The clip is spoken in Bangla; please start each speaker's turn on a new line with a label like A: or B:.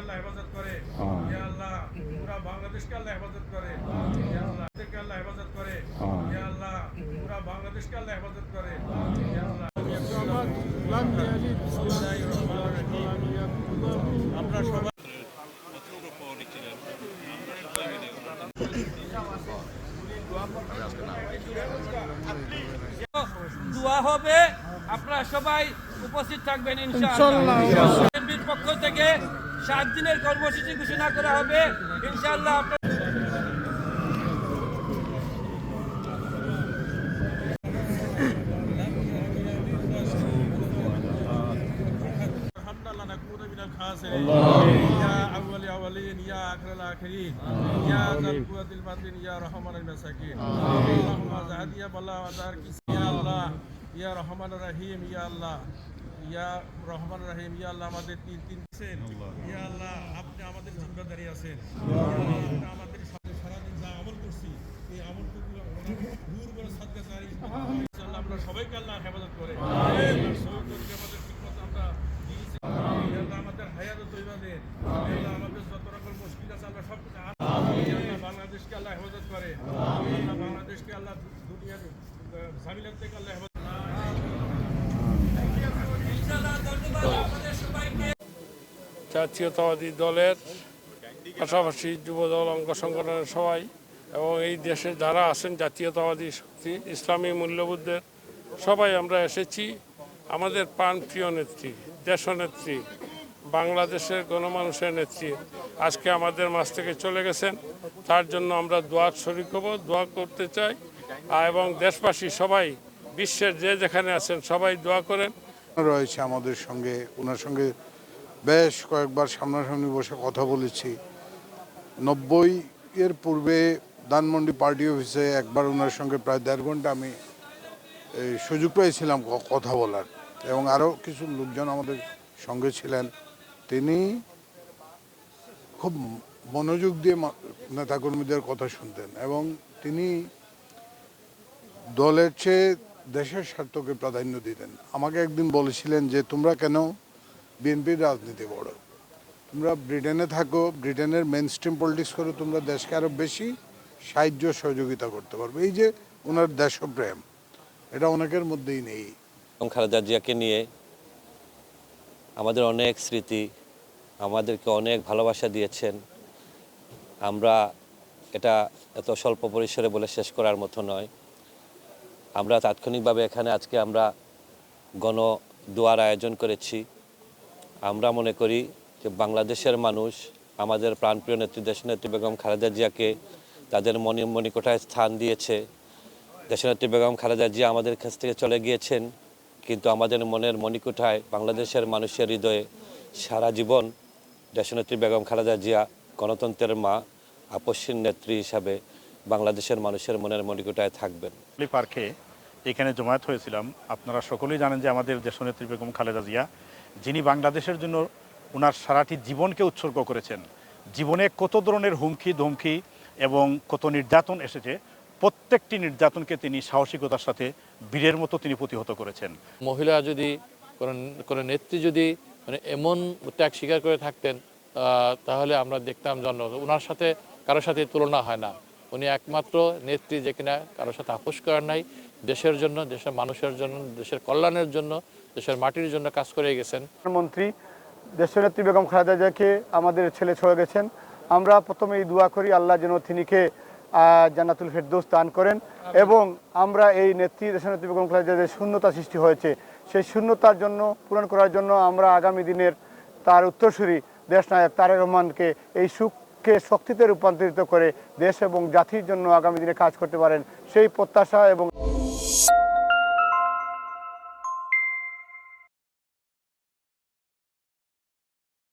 A: আল্লাহ হেফাজত করে। ইয়া আল্লাহ পুরা বাংলাদেশকে আল্লাহ হেফাজত করে। ইয়া আল্লাহ থেকে আল্লাহ হেফাজত করে। ইয়া আল্লাহ পুরা বাংলাদেশকে আল্লাহ হেফাজত করে। ইয়া আল্লাহ। আমরা সবাই
B: দোয়া হবে আপনারা সবাই উপস্থিত থাকবেন ইনশাআল্লাহ। পক্ষ থেকে সাত দিনের কর্মসূচি ঘোষণা করা হবে ইনশাআল্লাহ আপনারা
A: حمدا لنا نكون من الخاسرين يا أول الأولين يا آخر الآخرين يا ذا القوة المتين يا رحمن المساكين اللهم زهد يا بلا ودار يا الله يا رحمن الرحيم يا الله ইয়া রহমান রহিম ইয়া আল্লাহ আমাদের তিন তিন আছেন ইয়া আল্লাহ আপনি আমাদের জিম্মাদারি আছেন। আল্লাহ, আমাদের সাথে সারাদিন যা আমল করছি এই আমলটুকু দূর করে সাদকা চাই ইনশাআল্লাহ আমরা সবাইকে আল্লাহ হেফাজত করে। আল্লাহ সহযোগী আমাদের ঠিকমতো আমরা দিয়েছি। আল্লাহ আমাদের হায়াত তৈবা দেন। আল্লাহ আমাদের যত রকম মুশকিল আছে আল্লাহ সব কিছু বাংলাদেশকে আল্লাহ হেফাজত করে। আল্লাহ বাংলাদেশকে আল্লাহ দুনিয়ার জামিলাত থেকে আল্লাহ হেফাজত
B: ইনশাআল্লাহ ধন্যবাদ আপনাদের সবাইকে
C: জাতীয়তাবাদী দলের পাশাপাশি যুবদল অঙ্গ সংগঠনের সবাই এবং এই দেশে যারা আছেন জাতীয়তাবাদী শক্তি, ইসলামী মূল্যবোধের সবাই আমরা এসেছি। আমাদের প্রাণপ্রিয় নেত্রী, দেশনেত্রী, বাংলাদেশের গণমানুষের নেত্রী আজকে আমাদের মাঝ থেকে চলে গেছেন। তার জন্য আমরা দোয়ার শরিক হব, দোয়া করতে চাই। এবং দেশবাসী সবাই, বিশ্বের যে যেখানে আছেন সবাই দোয়া করেন।
D: রয়েছে আমাদের সঙ্গে, ওনার সঙ্গে বেশ কয়েকবার সামনাসামনি বসে কথা বলেছি। নব্বই এর পূর্বে ধানমন্ডি পার্টি অফিসে একবার ওনার সঙ্গে প্রায় দেড় ঘণ্টা আমি সুযোগ পেয়েছিলাম কথা বলার। এবং আরও কিছু লোকজন আমাদের সঙ্গে ছিলেন। তিনি খুব মনোযোগ দিয়ে নেতাকর্মীদের কথা শুনতেন এবং তিনি দলের চেয়ে দেশের স্বার্থকে প্রাধান্য দিতেন। আমাকে একদিন বলেছিলেন যে, তোমরা কেন বিএনপির রাজনীতি বড়। তোমরা ব্রিটেনে থাকো, ব্রিটেনের মেন স্ট্রিম পলিটিক্স করো, তোমরা দেশকে আরও বেশি সাহায্য, সহযোগিতা করতে পারবে। এই যে ওনার দেশপ্রেম, এটা অনেকের মধ্যেই নেই।
E: খালেদা জিয়াকে নিয়ে আমাদের অনেক স্মৃতি, আমাদেরকে অনেক ভালোবাসা দিয়েছেন। আমরা এটা এত স্বল্প পরিসরে বলে শেষ করার মতো নয়। আমরা তাৎক্ষণিকভাবে এখানে আজকে আমরা গণ দোয়ার আয়োজন করেছি। আমরা মনে করি যে বাংলাদেশের মানুষ, আমাদের প্রাণপ্রিয় নেত্রী, দেশনেত্রী বেগম খালেদা জিয়াকে তাদের মনি, মণিকোঠায় স্থান দিয়েছে। দেশনেত্রী বেগম খালেদা জিয়া আমাদের কাছ থেকে চলে গিয়েছেন, কিন্তু আমাদের মনের মণিকোঠায় বাংলাদেশের মানুষের হৃদয়ে সারা জীবন দেশনেত্রী বেগম খালেদা জিয়া গণতন্ত্রের মা, আপসীন নেত্রী হিসাবে বাংলাদেশের মানুষের মনের মণিকোঠায় থাকবেন।
F: পার্কে এখানে জমায়েত হয়েছিলাম। আপনারা সকলেই জানেন যে আমাদের দেশনেত্রী বেগম খালেদা জিয়া যিনি বাংলাদেশের জন্য ওনার সারাটি জীবনকে উৎসর্গ করেছেন, জীবনে কত ধরনের হুমকি, ধমকি এবং কত নির্যাতন এসেছে, প্রত্যেকটি নির্যাতনকে তিনি সাহসিকতার সাথে বীরের মতো তিনি প্রতিহত করেছেন।
G: মহিলা যদি কোনো নেত্রী যদি মানে এমন ত্যাগ স্বীকার করে থাকতেন তাহলে আমরা দেখতাম জন্ম ওনার সাথে কারোর সাথে তুলনা হয় না। উনি একমাত্র নেত্রী যে কিনা কারোর সাথে আপোষ করার নাই। দেশের জন্য, দেশের মানুষের জন্য, দেশের কল্যাণের জন্য দেশের মাটির জন্য কাজ করে গেছেন।
H: প্রধানমন্ত্রী দেশনেত্রী বেগম খালেদা জিয়াকে আমাদের ছেলে ছড়ে গেছেন। আমরা প্রথমেই দোয়া করি আল্লাহ যেন তিনিকে জান্নাতুল ফেরদৌস দান করেন এবং আমরা এই নেত্রী, দেশের দেশনেত্রী বেগম খালেদা যে শূন্যতা সৃষ্টি হয়েছে, সেই শূন্যতার জন্য, পূরণ করার জন্য আমরা আগামী দিনের তার উত্তরসূরি দেশনায়ক তারেক রহমানকে এই সুখকে শক্তিতে রূপান্তরিত করে দেশ এবং জাতির জন্য আগামী দিনে কাজ করতে পারেন, সেই প্রত্যাশা এবং